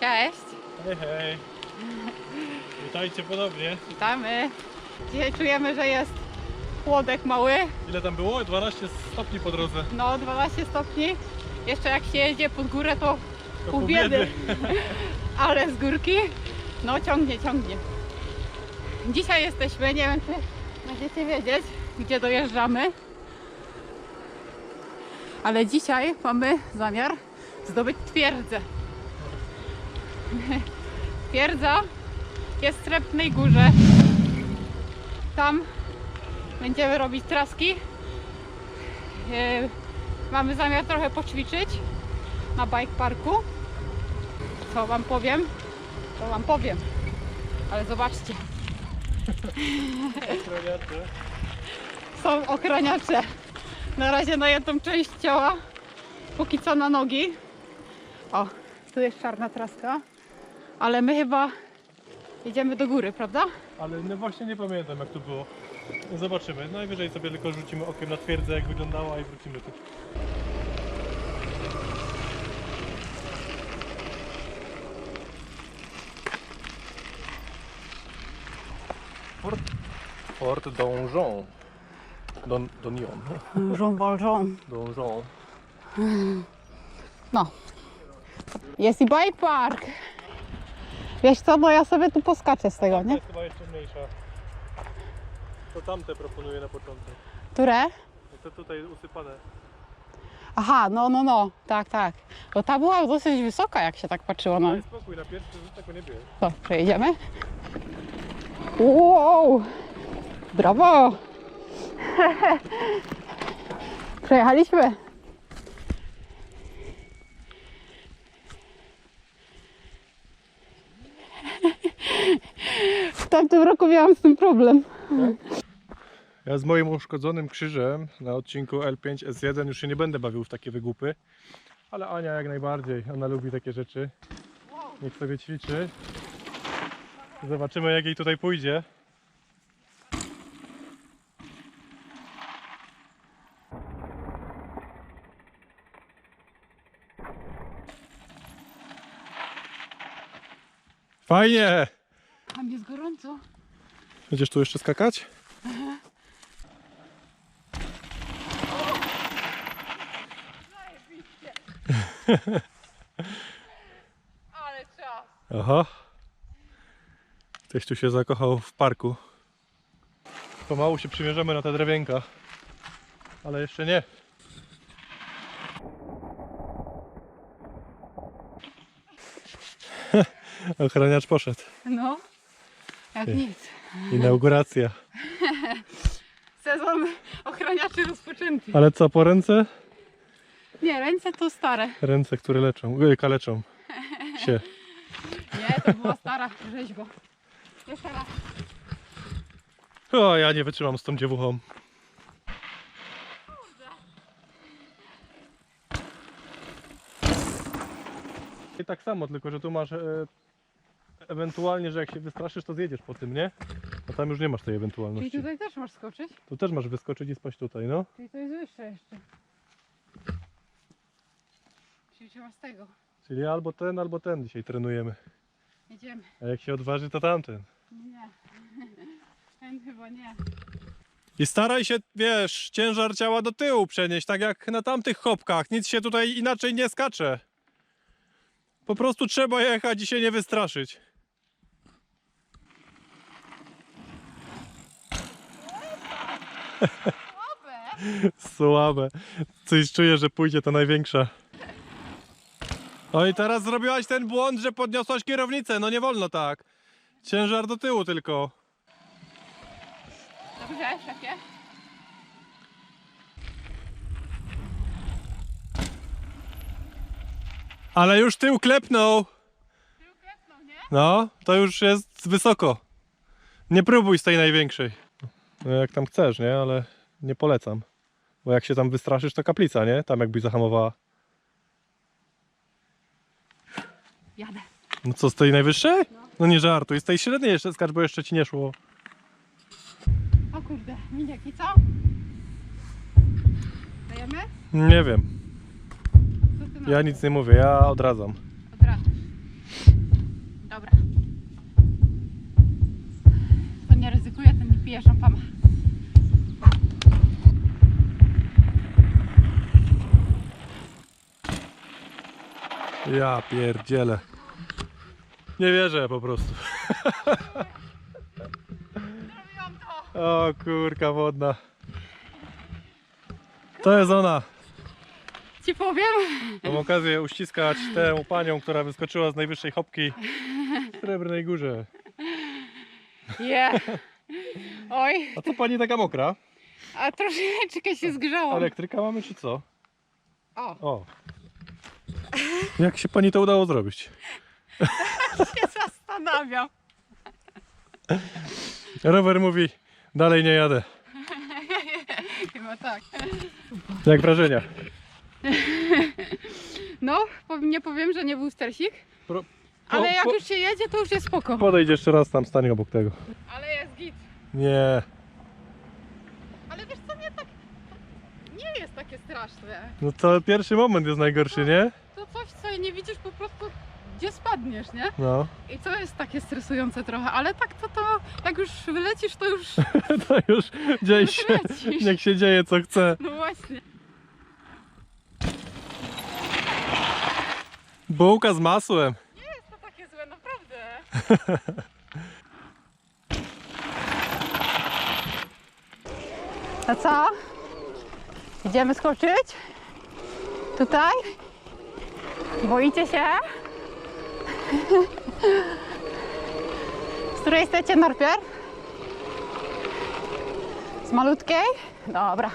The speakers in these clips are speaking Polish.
Cześć, Hej, hej. Witajcie ponownie. witamy. Dzisiaj czujemy, że jest chłodek mały, Ile tam było? 12 stopni po drodze. no 12 stopni. Jeszcze jak się jedzie pod górę, to To pół biedy. Ale z górki, no ciągnie, ciągnie. Dzisiaj jesteśmy, nie wiem czy będziecie wiedzieć, gdzie dojeżdżamy. Ale dzisiaj mamy zamiar zdobyć twierdzę. Twierdza jest w Srebrnej Górze. Tam będziemy robić traski. E, Mamy zamiar trochę poćwiczyć na bike parku. Co wam powiem? To wam powiem. Ale zobaczcie, są ochraniacze. Na razie na jedną część ciała, póki co na nogi. O, tu jest czarna traska. Ale my chyba jedziemy do góry, prawda? Ale no właśnie nie pamiętam jak to było. Zobaczymy. Najwyżej sobie tylko rzucimy okiem na twierdzę jak wyglądała i wrócimy tu. Fort, Fort Donjon. Don, Donion. Jean Valjean. Donjon. No. Jest i bike park. Wiesz co, no ja sobie tu poskaczę z tego, To nie? jest chyba jeszcze mniejsza. To tamte proponuję na początek. Które? To tutaj usypane. Aha, no, no, no, tak, tak. Bo ta była dosyć wysoka, jak się tak patrzyło. No, Daj spokój, na pierwszy rzut tego nie bierz. to przejedziemy. Wow! Brawo! Przejechaliśmy. W tamtym roku miałam z tym problem. Ja z moim uszkodzonym krzyżem na odcinku L5S1 już się nie będę bawił w takie wygłupy. Ale Ania jak najbardziej, ona lubi takie rzeczy. Niech sobie ćwiczy. Zobaczymy jak jej tutaj pójdzie. Fajnie! Będziesz tu jeszcze skakać? Ale czas. Aha. Ktoś tu się zakochał w parku. Pomału się przymierzamy na te drewienka. Ale jeszcze nie. Ochroniacz poszedł. No, jak nic. Inauguracja. Sezon ochraniaczy rozpoczęty. Ale co, po ręce? Nie, ręce to stare. Ręce, które leczą, y, kaleczą się. Nie, to była stara rzeźba. Jeszcze raz. O, ja nie wytrzymam z tą dziewuchą. I tak samo, tylko że tu masz e, ewentualnie, że jak się wystraszysz, to zjedziesz po tym, nie? A tam już nie masz tej Czyli ewentualności. tutaj też masz skoczyć? Tu też masz wyskoczyć i spać tutaj, no. Czyli to jest wyższe jeszcze. Czyli trzeba z tego. Czyli albo ten, albo ten dzisiaj trenujemy. Jedziemy. A jak się odważy, to tamten. Nie. Ten chyba nie. I staraj się, wiesz, ciężar ciała do tyłu przenieść, tak jak na tamtych chopkach. Nic się tutaj inaczej nie skacze. Po prostu trzeba jechać i się nie wystraszyć. Słabe. Coś czuję, że pójdzie to największa. O i teraz zrobiłaś ten błąd, że podniosłaś kierownicę. No nie wolno tak. Ciężar do tyłu tylko. Dobrze, szefie? Ale już tył klepnął. Tył klepnął, nie? No, to już jest wysoko. Nie próbuj z tej największej. No jak tam chcesz, nie? Ale nie polecam. Bo jak się tam wystraszysz, to kaplica, nie? Tam jakbyś zahamowała. Jadę. No co, z tej najwyższej? No nie żartuj, z tej średniej jeszcze skacz, bo jeszcze ci nie szło. O kurde, miniaki, co? Dajemy? Nie wiem. Co ty na Ja nic nie mówię, ja odradzam. Piję szampana. Ja pierdzielę. Nie wierzę po prostu. O kurka wodna. To jest ona. Ci powiem? Mam okazję uściskać tę panią, która wyskoczyła z najwyższej chopki w Srebrnej Górze. Je. Oj, A co pani taka mokra? a troszeczkę się zgrzałam. Elektryka mamy czy co? O, O. Jak się pani to udało zrobić? się zastanawiam. Rower mówi, dalej nie jadę. Chyba tak. Jak wrażenia? No, po- nie powiem, że nie był stersik, Pro, ale po- jak po- już się jedzie, to już jest spoko. Podejdź jeszcze raz tam, stań obok tego. Ale jest git. Nie, Ale wiesz co, nie tak... Nie jest takie straszne. no to pierwszy moment jest najgorszy, nie? To coś, co nie widzisz po prostu, gdzie spadniesz, nie? No, I to jest takie stresujące trochę, ale tak to to, jak już wylecisz, to już... to już dzieje się, lecisz. niech się dzieje co chce. No właśnie. Bułka z masłem. Nie jest to takie złe, naprawdę. To co? Idziemy skoczyć? Tutaj? Boicie się? Z której chcecie najpierw? Z malutkiej? Dobra.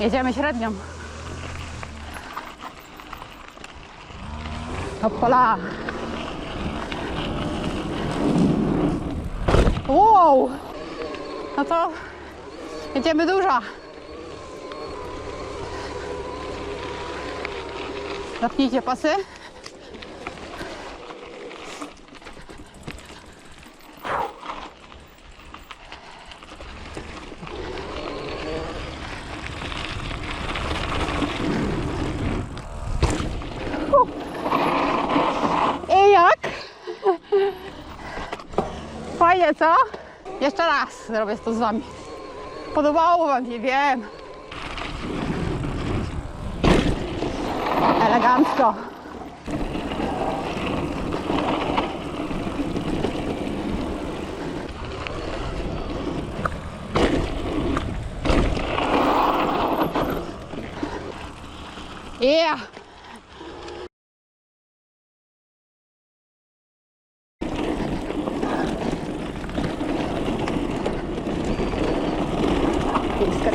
Jedziemy średnią. Hoppala. Wow. No to jedziemy duża. Zapnijcie pasy. I jak? Fajnie, co? Jeszcze raz zrobię to z wami. Podobało wam się, wiem. Elegancko. Yeah.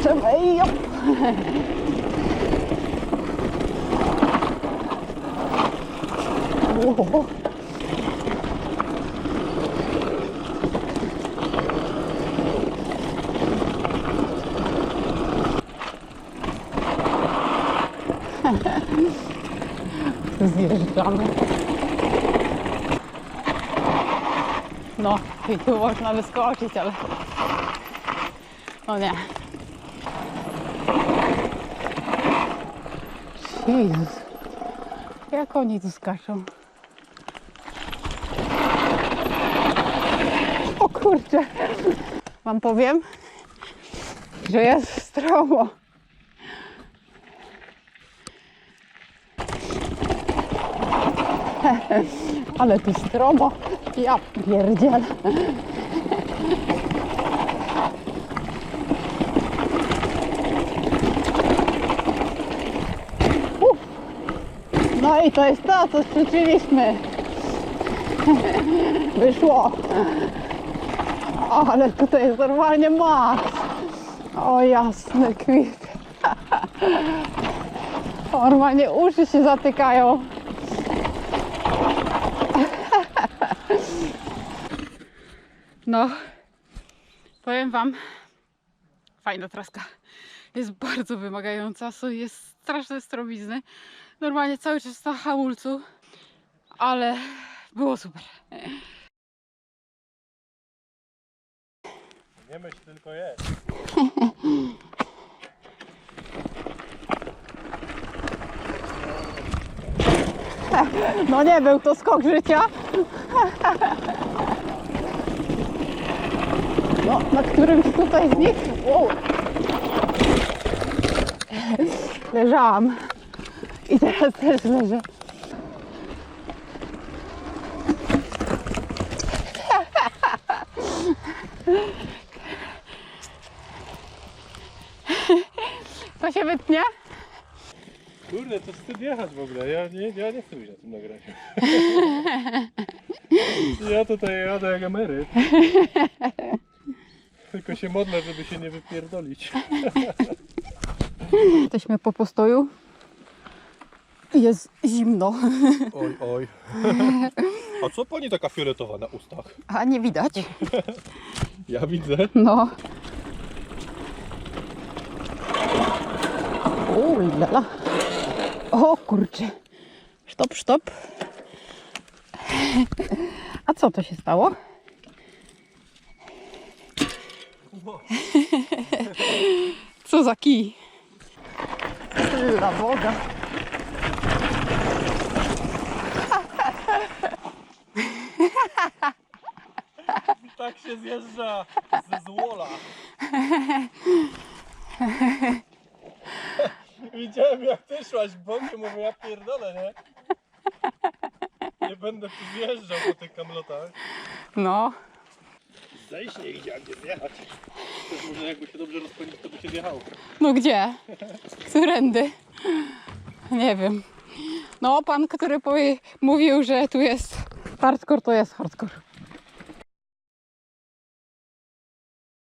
I skaczemy i jop. Wow. Zjeżdżamy. No, i tu można wyskoczyć, ale... No nie. Jezus. Jak oni tu skaczą? O kurczę. Wam powiem, że jest stromo. Ale tu stromo. Ja pierdzielę. No i to jest to, co ćwiczyliśmy. Wyszło. Ale tutaj jest normalnie maks. O jasny kwit. Normalnie uszy się zatykają. No, powiem wam, fajna traska jest bardzo wymagająca, są jest straszne strobizny, Normalnie cały czas na hamulcu, ale było super. Nie myśl, tylko jest. No nie był to skok życia. No, na którymś tutaj z nich. Wow. Leżałam. I teraz też leżę. To się wytnie? Kurde, to wstyd jechać w ogóle. Ja nie, ja nie chcę być na tym nagraniu. ja tutaj jadę jak emeryt. Tylko się modlę, żeby się nie wypierdolić. Jesteśmy po postoju. Jest zimno, Oj, oj. A co pani taka fioletowa na ustach? a nie widać. Ja widzę. No. Uj, lala. O kurczę. Stop, stop. A co to się stało? Co za kij? Dla Boga. Tak się zjeżdża ze złola. Widziałem jak ty szłaś bokiem, mówię ja pierdolę, nie? Nie będę tu zjeżdżał po tych kamlotach. No. Zejść nie idzie, a gdzie zjechać. Może jakby się dobrze rozpędzić, to by się zjechało. No gdzie? Którędy? Nie wiem. No, pan, który mówił, że tu jest hardcore, to jest hardcore.